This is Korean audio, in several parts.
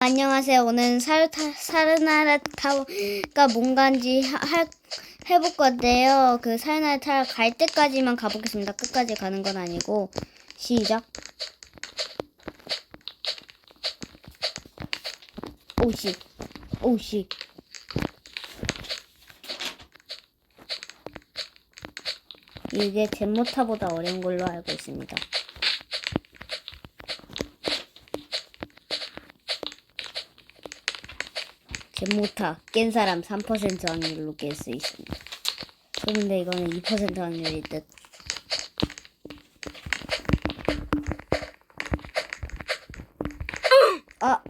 안녕하세요. 오늘 사르타, 사르나라타가 뭔가인지 하- 할, 해볼 건데요. 그 사르나라타 갈 때까지만 가보겠습니다. 끝까지 가는 건 아니고. 시작. 오씨. 오씨. 이게 젠모타보다 어려운 걸로 알고 있습니다. 젠모타 깬 사람 3% 확률로 깰 수 있습니다. 그런데 이거는 2% 확률일 듯. 아,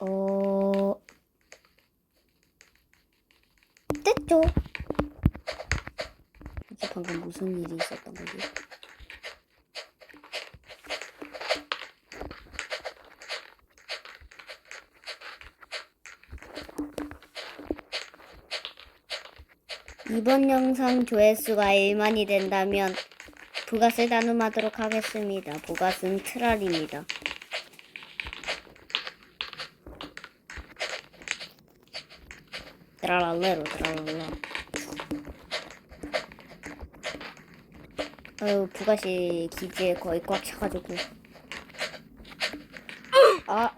어, 됐죠? 이게 방금 무슨 일이 있었던 거지? 이번 영상 조회수가 1만이 된다면 부가스 나눔하도록 하겠습니다. 부가스는 트랄입니다. 트랄랄레로 트랄랄라. 아유 부가시 기지에 거의 꽉 차가지고 아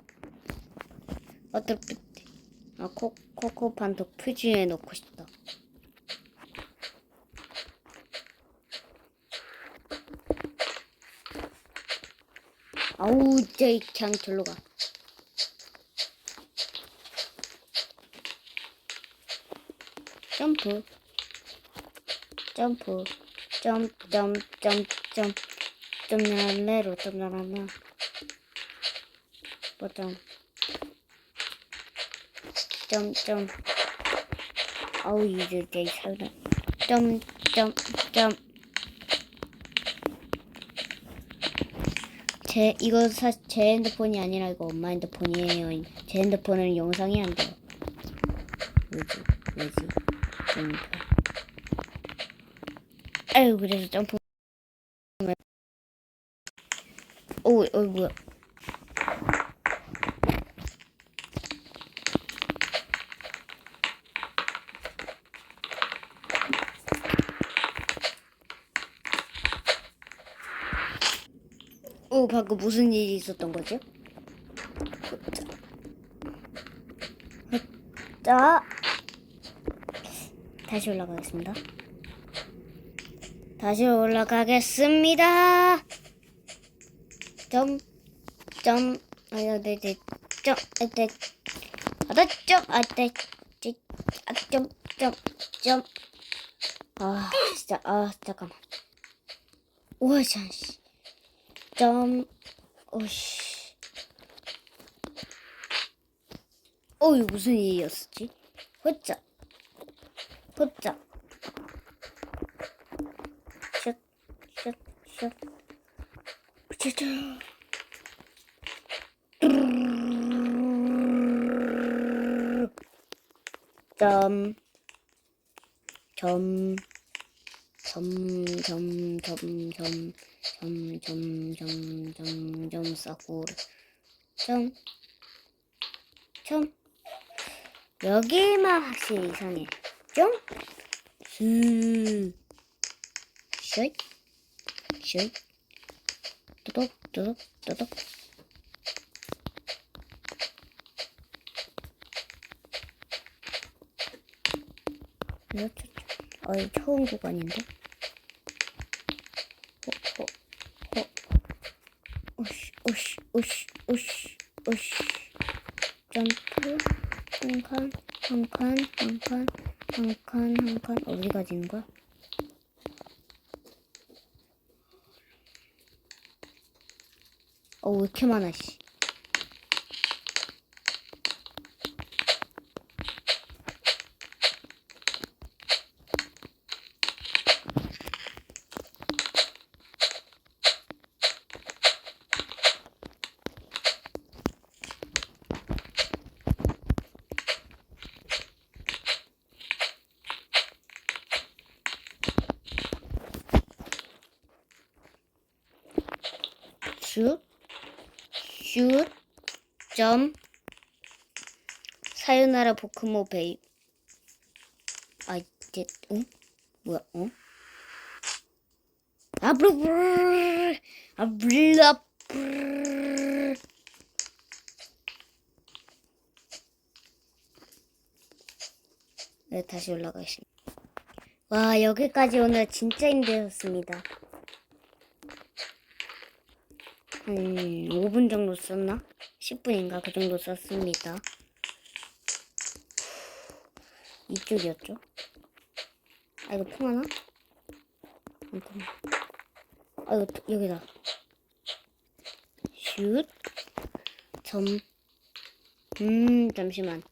어떻게 아 코, 코코판도 퓨즈에 넣고 싶다. 아우 저이 그냥 절로 가. 점프. 점프. 점점점점. 점나래로 점나라나. 뭐점 점점. 아우 이제 제 살다. 점점점 제 이거 사실 제 핸드폰이 아니라 이거 엄마 핸드폰이에요. 제 핸드폰은 영상이 안 돼요. 왜지? 왜지? 점프. 아유 그래서 점프. 오, 어 뭐야? 오, 방금 무슨 일이 있었던 거죠? 자, 다시 올라가겠습니다. 다시 올라가겠습니다. 점, 점, 아야, 네, 네, 점, 아, 네, 아, 네, 점, 아, 네, 네, 아, 점, 점, 점. 아, 진짜, 아, 잠깐만. 우와, 잠시. 점, 오씨. 어, 이거 무슨 일이었지? 호짜. 호짜. 샷, 샷, 샷. 짜자. 점, 점, 점, 점, 점, 점. 점점점점점 싸구르 점, 점 여기만 확실히 이상해 점, 스, 쉐이, 쉐이, 또독, 또독, 또독. 이렇게, 어이 처음 구간인데. 어, 어, 어. 오씨, 오씨, 오씨, 오씨. 점프. 한 칸, 한 칸, 한 칸, 한 칸, 한 칸. 어디 가지는 거야? 어, 왜 이렇게 많아, 씨. 슛, 슛, 점, 사요나라 포크모 베이. 아, 이제, 응? 뭐야, 어? 아브르브르, 아 브르브르. 네, 다시 올라가겠습니다. 와, 여기까지 오늘 진짜 힘들었습니다. 한 5분 정도 썼나? 10분인가? 그 정도 썼습니다. 이쪽이었죠? 아, 이거 통하나? 안 통하. 아, 이거 통- 여기다. 슛. 점. 음, 잠시만.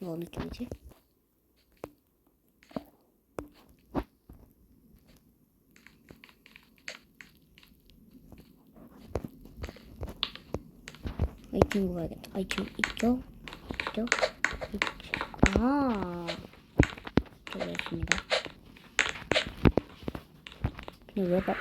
이거 어느 쪽이지? 이 친구 가야겠다. 아, 이 친구, 이쪽, 이쪽, 이쪽. 아, 이쪽이었습니다. 근데 왜 봐?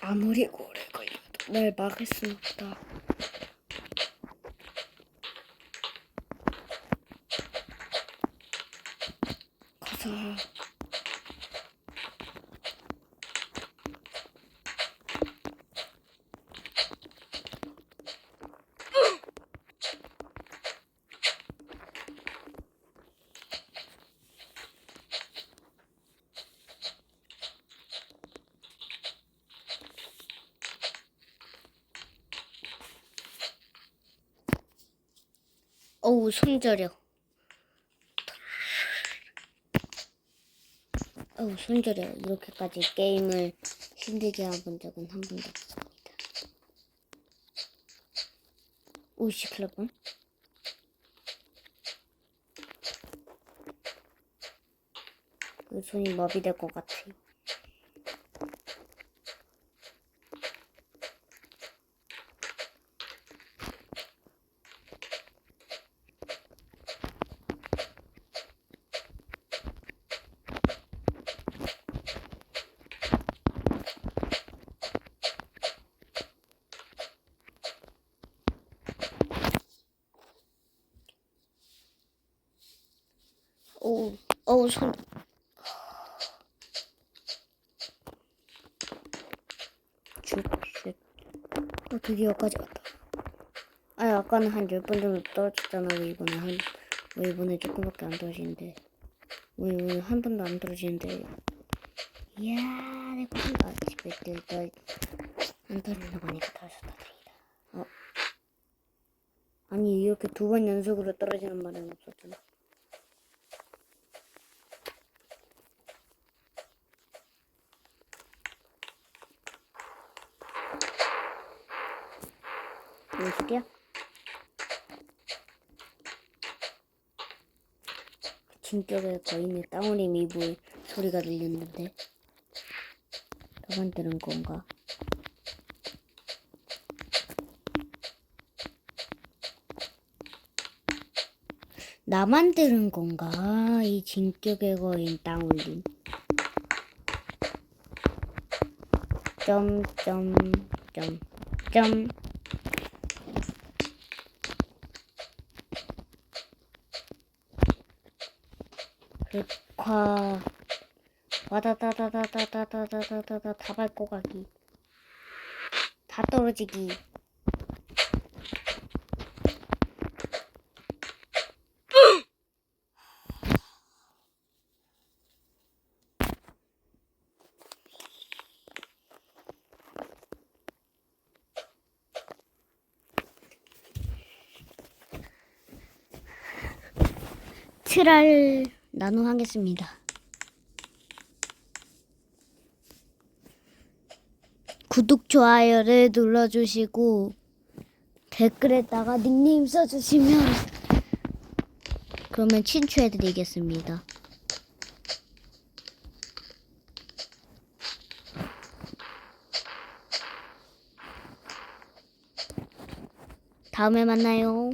아무리 오래 걸려도 날 막을 순 없다. 가자. 어우, 손 저려. 어우, 손 저려. 이렇게까지 게임을 힘들게 해본 적은 한 번도 없습니다. 오씨, 큰일 날 뻔. 그 손이 마비될 것 같아. 어우, 어우, 손. 슛, 슛. 어, 드디어 여기까지 왔다. 아, 아까는 한 10번 정도 떨어졌잖아. 왜 이번에 한, 왜 이번에 조금밖에 안 떨어지는데. 왜 이번에 한 번도 안 떨어지는데. 이야, 내 고생가 집에 들다. 안 떨어진다고 하니까 떨어졌다. 다행이다. 어. 아니, 이렇게 두 번 연속으로 떨어지는 말은 없었잖아. 뭔 소리야? 진격의 거인의 땅오리 미부의 소리가 들렸는데 저만 들은 건가? 나만 들은 건가? 이 진격의 거인 땅올림 점점점점 흑화 와다다다다다다다다다다 다 밟고 가기 다 떨어지기. 트랄 나눔하겠습니다. 구독, 좋아요를 눌러주시고 댓글에다가 닉네임 써주시면 그러면 친추해드리겠습니다. 다음에 만나요.